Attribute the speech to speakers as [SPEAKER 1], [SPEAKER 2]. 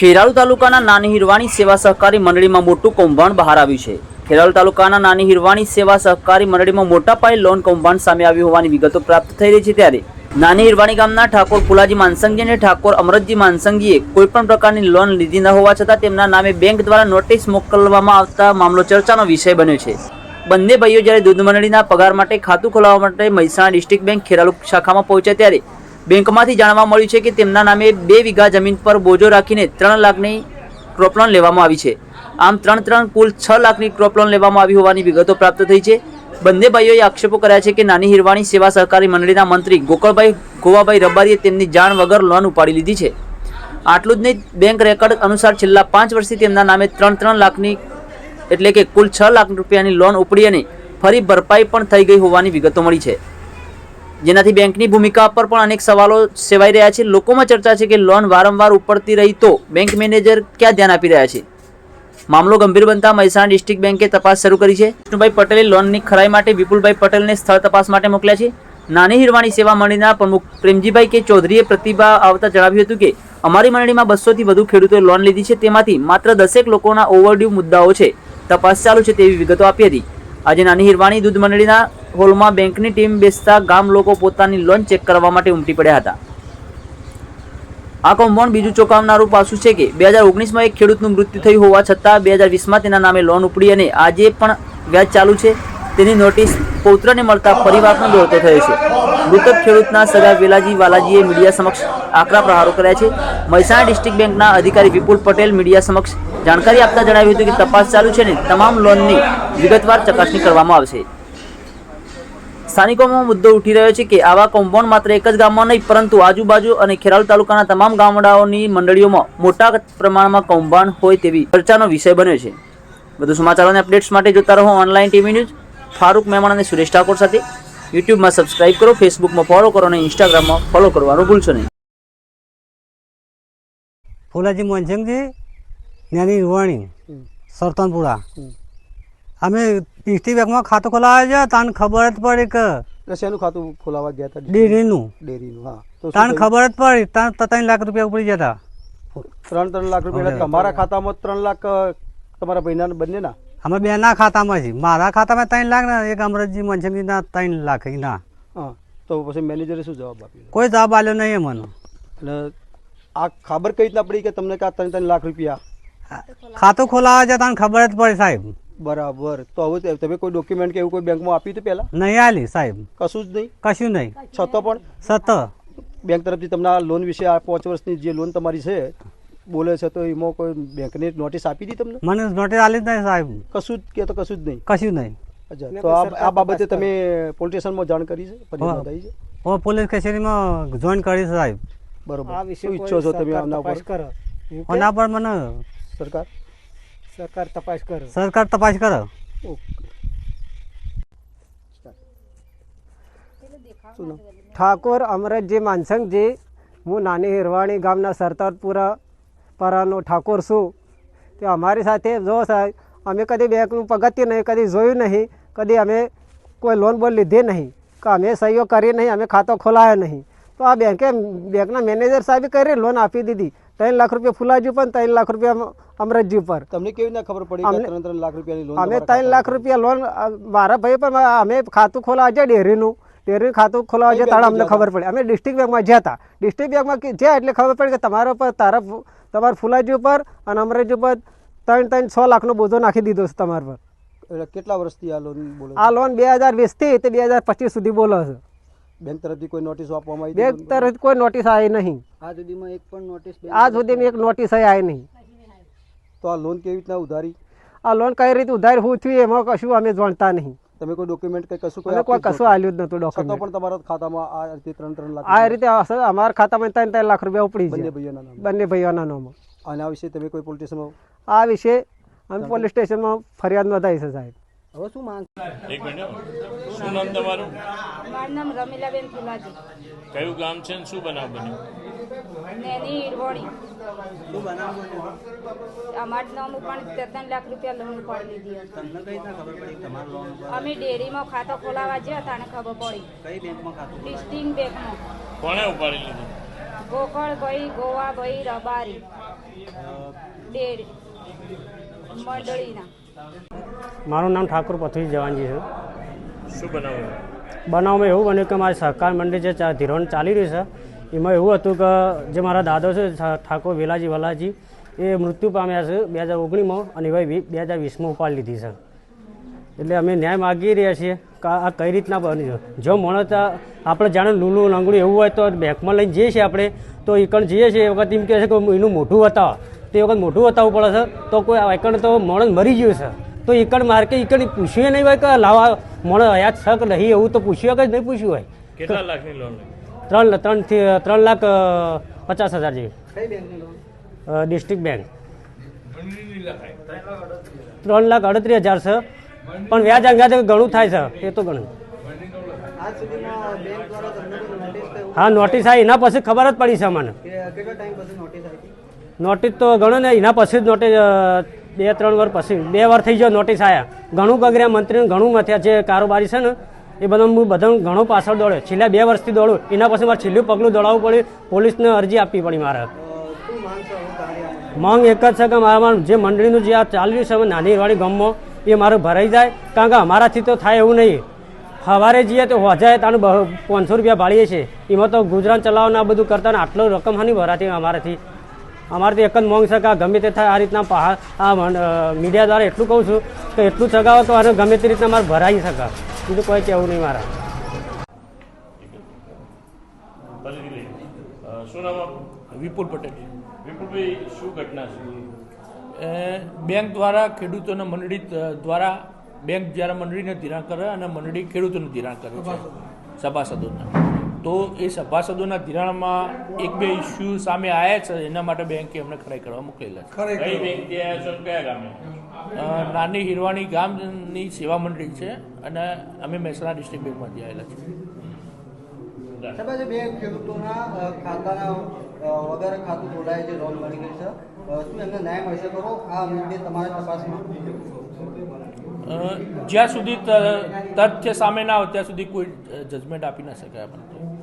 [SPEAKER 1] ખેરાલુ તાલુકાના નાની હિરવાણી સેવા સહકારી મંડળીમાં મોટું કૌભાંડ બહાર આવ્યું છે. ખેરાલુ તાલુકાના નાની હિરવાણી સેવા સહકારી મંડળીમાં મોટા પાયે લોન કૌભાંડ સામે આવ્યું હોવાની વિગતો પ્રાપ્ત થઈ રહી છે ત્યારે નાની હિરવાણી ગામના ઠાકોર ફુલાજી માનસંગી અને ઠાકોર અમરતજી માનસંગીએ કોઈપણ પ્રકારની લોન લીધી ન હોવા છતાં તેમના નામે બેંક દ્વારા નોટિસ મોકલવામાં આવતા મામલો ચર્ચાનો વિષય બન્યો છે. બંને ભાઈઓ જ્યારે દૂધ મંડળીના પગાર માટે ખાતું ખોલાવવા માટે મહેસાણા ડિસ્ટ્રિક્ટ બેંક ખેરાલુ શાખામાં પહોંચ્યા ત્યારે બેંકમાંથી જાણવા મળ્યું છે કે તેમના નામે બે વીઘા જમીન પર બોજો રાખીને ત્રણ લાખની ક્રોપ લોન લેવામાં આવી છે. આમ ત્રણ ત્રણ કુલ છ લાખની ક્રોપ લોન લેવામાં આવી હોવાની વિગતો પ્રાપ્ત થઈ છે. બંને ભાઈઓએ આક્ષેપો કર્યા છે કે નાની હિરવાણી સેવા સહકારી મંડળીના મંત્રી ગોકળભાઈ, ગોવાભાઈ રબારીએ તેમની જાણ વગર લોન ઉપાડી લીધી છે. આટલું જ નહીં બેંક રેકર્ડ અનુસાર છેલ્લા પાંચ વર્ષથી તેમના નામે ત્રણ ત્રણ લાખની એટલે કે કુલ છ લાખ રૂપિયાની લોન ઉપડી અને ફરી ભરપાઈ પણ થઈ ગઈ હોવાની વિગતો મળી છે. જેનાથી બેંકની ભૂમિકા પર પણ અનેક સવાલો સેવાઈ રહ્યા છે. લોકોમાં ચર્ચા છે કે લોન વારંવાર ઉપડતી રહી તો બેંક મેનેજર ક્યાં ધ્યાન આપી રહ્યા છે? મામલો ગંભીર બનતા મહેસાણા ડિસ્ટ્રિક્ટ બેંકે તપાસ શરૂ કરી છે. વિષ્ણુભાઈ પટેલે લોનની ખરાઈ માટે વિપુલભાઈ પટેલને સ્થળ તપાસ માટે મોકલ્યા છે. નાની હિરવાણી સેવા મંડળીના પ્રમુખ પ્રેમજીભાઈ કે ચૌધરીએ પ્રતિભા આવતા જણાવ્યું હતું કે, અમારી મંડળીમાં બસોથી વધુ ખેડૂતોએ લોન લીધી છે. તેમાંથી માત્ર દસેક લોકોના ઓવરડ્યુ મુદ્દાઓ છે. તપાસ ચાલુ છે તેવી વિગતો આપી હતી. આજે નાની હિરવાણી દૂધ મંડળીના હોલમાં બેંકની ટીમ બેસતા ગામ લોકો પોતાની લોન ચેક કરવા માટે ઉમટી પડ્યા હતા. આ કૌભાંડ બીજું ચોંકાવનારું પાસું છે કે, બે હજાર ઓગણીસમાં એક ખેડૂતનું મૃત્યુ થયું હોવા છતાં બે હજાર વીસમાં તેના નામે લોન ઉપડી અને આજે પણ વ્યાજ ચાલુ છે. તેની નોટિસ પૌત્રને મળતા પરિવારનો દોડતો થયો છે. મૃતક ખેડૂતના સગા વેલાજી વાલાજીએ મીડિયા સમક્ષ આકરા પ્રહારો કર્યા છે. મહેસાણા ડિસ્ટ્રિક્ટ બેંકના અધિકારી વિપુલ પટેલ મીડિયા સમક્ષ જાણકારી આપતા જણાવ્યું હતું કે તપાસ ચાલુ છે અને તમામ લોનની વિગતવાર ચકાસણી કરવામાં આવશે. સ્થાનિકોમાં મુદ્દો ઉઠી રહ્યો છે કે આવા કૌભાંડ માત્ર એક જ ગામમાં નહીં પરંતુ આજુબાજુ અને ખેરાલ તાલુકાના તમામ ગામડાઓની મંડળીઓમાં મોટા પ્રમાણમાં કૌભાંડ હોય તેવી ચર્ચાનો વિષય બન્યો છે. વધુ સમાચારોને અપડેટ્સ માટે જોતા રહો ઓનલાઈન ટીવી ન્યૂઝ. ફારૂક મહેમાન અને સુરેશ ઠાકોર સાથે યુટ્યુબમાં સબસ્ક્રાઇબ કરો ફેસબુકમાં ફોલો કરો અને ઇન્સ્ટાગ્રામમાં ફોલો કરવાનું ભૂલશો નહીં.
[SPEAKER 2] ફુલાજી મોહનસિંહજી જ્ઞાની રૂવાણી સરતનપુરા. અમે પિસ્તી બેંકમાં ખાતું ખોલાવ્યા છે તને ખબર જ પડી કે
[SPEAKER 3] શેનું ખાતું ખોલાવા ગયા હતા?
[SPEAKER 2] ડેરીનું.
[SPEAKER 3] ડેરીનું હા.
[SPEAKER 2] તાને? ખબર જ પડી તાન ત્રણ લાખ રૂપિયા ઉપડી જતા.
[SPEAKER 3] ત્રણ ત્રણ લાખ રૂપિયા તમારા ખાતામાં ત્રણ લાખ તમારા ભાઈના બંને બંનેના?
[SPEAKER 2] અમે બેના ખાતામાં છે મારા ખાતામાં ત્રણ લાખ ને એક અમરતજી ના ત્રણ લાખ ના
[SPEAKER 3] તો પછી મેનેજરે શું જવાબ આપ્યો?
[SPEAKER 2] કોઈ જવાબ આવ્યો નહીં મને
[SPEAKER 3] એટલે આ ખબર કઈ રીતના પડી કે તમને કે ત્રણ ત્રણ લાખ રૂપિયા?
[SPEAKER 2] ખાતું ખોલાવા તને ખબર જ પડી સાહેબ.
[SPEAKER 3] બરાબર. તો હવે તમે કોઈ ડોક્યુમેન્ટ કે એવું કોઈ બેંકમાં આપ્યું હતું પહેલા?
[SPEAKER 2] નહીં આલી સાહેબ.
[SPEAKER 3] કશું જ નહીં?
[SPEAKER 2] કશું નહીં.
[SPEAKER 3] છતાં પણ
[SPEAKER 2] સત
[SPEAKER 3] બેંક તરફથી તમને આ લોન વિશે આ પાંચ વર્ષની જે લોન તમારી છે બોલે છે તો એમાં કોઈ બેંકને નોટિસ આપી હતી તમને?
[SPEAKER 2] મને નોટિસ આલી જ નહીં સાહેબ.
[SPEAKER 3] કશું જ કે તો કશું જ નહીં?
[SPEAKER 2] કશું નહીં.
[SPEAKER 3] અચ્છા. તો આ આ બાબતે તમે પોલીસ સ્ટેશનમાં જાણ કરી છે? ફરિયાદ નોંધાઈ છે?
[SPEAKER 2] હું પોલીસ કચેરીમાં જોઈન કરી સાહેબ.
[SPEAKER 3] બરોબર. શું ઈચ્છો છો તમે આમના ઉપર
[SPEAKER 2] આના પર મને
[SPEAKER 3] સરકાર?
[SPEAKER 4] સરકાર તપાસ કરો
[SPEAKER 2] સરકાર તપાસ કરો
[SPEAKER 4] ઠાકોર અમરતજી માનસંગજી હું નાની હિરવાણી ગામના સરતારપુરા પરાનો ઠાકોર છું તે અમારી સાથે જો સાહેબ અમે કદી બેંકનું પગથિયું નહીં કદી જોયું નહીં કદી અમે કોઈ લોન બોન લીધી નહીં કે અમે સહીઓ કરી નહીં અમે ખાતો ખોલાયો નહીં તો આ બેંકે બેંકના મેનેજર સાહેબે કરી લોન આપી દીધી. ત્રણ લાખ રૂપિયા ફુલાજી પર ત્રણ લાખ રૂપિયા અમરતજી પર
[SPEAKER 3] તમને કેવી રીતે ખબર પડી ત્રણ ત્રણ લાખ રૂપિયાની લોન
[SPEAKER 4] અમે ત્રણ લાખ રૂપિયા લોન મારા ભાઈ પણ અમે ખાતું ખોલાવા છે ડેરીનું. ડેરી ખાતું ખોલાવા છે તારા
[SPEAKER 3] તારે
[SPEAKER 4] અમને ખબર પડી. અમે ડિસ્ટ્રિક્ટ બેંકમાં જ્યાં હતા. ડિસ્ટ્રિક્ટ બેંકમાં જ્યાં એટલે ખબર પડી કે તમારા પર તારા તમારા ફુલાજી ઉપર અને અમરેજી ઉપર ત્રણ ત્રણ છ લાખનો બોજો નાખી દીધો છે તમારા પર.
[SPEAKER 3] કેટલા વર્ષથી આ લોન
[SPEAKER 4] આ લોન બે હજાર વીસથી તે બે હજાર પચીસ સુધી બોલો છે.
[SPEAKER 3] બેંક તરફથી કોઈ નોટિસ આપવામાં આવી
[SPEAKER 4] બેંક તરફથી કોઈ નોટિસ આવી નહીં.
[SPEAKER 3] આ સુધીમાં એક પણ નોટિસ
[SPEAKER 4] આ સુધીમાં એક નોટિસ આવી નહીં.
[SPEAKER 3] તો આ લોન કેવી રીતના ઉધારી?
[SPEAKER 4] આ લોન કઈ રીતે ઉધાર? હું થયું એમાં કશું અમે જાણતા નહીં.
[SPEAKER 3] તમે કોઈ ડોક્યુમેન્ટ કઈ કશું
[SPEAKER 4] કોઈ કોઈ કશું આલ્યું જ નતું ડોક્યુમેન્ટ
[SPEAKER 3] પણ તમારા ખાતામાં આ રીતે ત્રણ ત્રણ લાખ
[SPEAKER 4] આ રીતે અમારા ખાતામાં ત્રણ ત્રણ લાખ રૂપિયા ઉપડી
[SPEAKER 3] બંને ભાઈઓના નામ
[SPEAKER 4] બંને ભાઈઓના નામો
[SPEAKER 3] અને આ વિશે તમે કોઈ પોલીસ સ્ટેશનમાં
[SPEAKER 4] આ વિશે અમે પોલીસ સ્ટેશનમાં ફરિયાદ નોંધાઈ છે સાહેબ.
[SPEAKER 3] હવે શું માંગ?
[SPEAKER 5] એક મિનિટ શું નામ તમારું?
[SPEAKER 6] મારું નામ રમીલાબેન ફુલાજી.
[SPEAKER 5] કયું ગામ છે ને શું બનાવ બન્યો?
[SPEAKER 6] નેની ઈરવણી. અમારું નામ પણ ત્રણ લાખ રૂપિયા લોન પડી લીધી હતી. અમે ડેરીમાં ખાતો ખોલાવા ગયા તાને ખબર પડી. ડિસ્ટિંગ બેંકમાં
[SPEAKER 5] કોણે ઉપાડી લીધું?
[SPEAKER 6] ગોકળભાઈ ગોવાભાઈ રબારી. ડેરી. મંડળીના.
[SPEAKER 7] મારું નામ ઠાકોર પથ્વી જવાનજી છે.
[SPEAKER 5] શું બનાવ
[SPEAKER 7] બનાવમાં એવું બન્યું કે મારી સહકાર મંડળી જે ચા- ચાલી રહ્યું છે એમાં એવું હતું કે જે મારા દાદો છે ઠાકોર વેલાજી વલાજી એ મૃત્યુ પામ્યા છે બે હજાર ઓગણીમાં અને એવા બે હજાર વીસમાં ઉપાડી લીધી છે. એટલે અમે ન્યાય માગી રહ્યા છીએ કે આ કઈ રીતના બન્યું છે. જો મળત આપણે જાણે લૂલું લંગડું એવું હોય તો બેંકમાં લઈને જઈએ છીએ આપણે તો એકણ જઈએ છીએ. એ વખત એમ કહે છે કે એનું મોઢું બતાવો તો એ વખત મોઢું બતાવવું પડે છે તો કોઈ એકણ તો માણસ મરી ગયું છે. તો એકણ માર કે એકણ પૂછ્યું નહીં હોય કે લાવા મને હયાત શક નહીં એવું તો પૂછ્યું કે નહીં પૂછ્યું હોય?
[SPEAKER 5] કેટલા લાખની લોન ત્રણ
[SPEAKER 7] ત્રણ ત્રણથી ત્રણ લાખ પચાસ હજાર જેવી. District bank. ત્રણ લાખ અડત્રીસ હજાર છે. પણ વ્યાજ અંગાજે ઘણું થાય છે એ તો ઘણું. હા નોટિસ આવી એના પછી ખબર જ પડી છે મને. નોટિસ તો ઘણો ને એના પછી જ નોટિસ બે ત્રણ વર્ષ પછી, બે વાર થઈ ગયો નોટિસ આવ્યા ઘણું ગગર્યા મંત્રીને ઘણું મથ્યા જે કારોબારી છે ને, એ બધા હું બધા ઘણો પાછળ દોડ્યો. છેલ્લા બે વર્ષથી દોડું. એના પછી મારે છેલ્લું પગલું દોડાવવું પડ્યું. પોલીસને અરજી આપવી પડી મારે. માંગ એક જ છે કે મારા જે મંડળીનું જે આ ચાલ્યું છે નાની વાળી ગામમાં, એ મારું ભરાઈ જાય. કારણ કે અમારાથી તો થાય એવું નહીં. સવારે જઈએ તો હોજાય તાનું પાંચસો રૂપિયા ભાળીએ છીએ. એમાં તો ગુજરાન ચલાવવાના બધું કરતા આટલો રકમ હાની ભરાતી અમારાથી. અમારાથી એક જ મોંગ છે કે આ ગમે તે થાય આ રીતના પહાડ આ મીડિયા દ્વારા એટલું કહું છું કે એટલું ચગાવો તો આને ગમે તે રીતના મારે ભરાઈ શકે બીજું કોઈ કહેવું નહીં મારા.
[SPEAKER 5] શું નામ
[SPEAKER 8] વિપુલ પટેલ.
[SPEAKER 5] વિપુલભાઈ શું ઘટના છે?
[SPEAKER 8] એ બેંક દ્વારા ખેડૂતોને મંડળી દ્વારા બેંક જ્યારે મંડળીને ધિરાણ કરે અને મંડળી ખેડૂતોને ધિરાણ કરે છે. સભાસદોના. તો એ સભાસદોના ધિરાણમાં એક બે ઇસ્યુ સામે આવ્યા છે એના માટે બેંકે અમને ખરાઈ કરવા મોકલેલા છે.
[SPEAKER 5] છો?
[SPEAKER 8] નાની હિરવાણી ગામની સેવા મંડળી છે અને અમે મહેસાણા ડિસ્ટ્રિક્ટ બેંકમાંથી આવેલા છીએ.
[SPEAKER 9] બે ખેડૂતોના ખાતાના અ, વગર ખાતું જોડાય છે લોન મળી ગઈ છે. શું એમને ન્યાય મળશે કરો. આ મુદ્દે તમારા તપાસમાં.
[SPEAKER 8] જ્યાં સુધી તથ્ય સામે ના આવે ત્યાં સુધી કોઈ જજમેન્ટ આપી ના શકાય આપણને.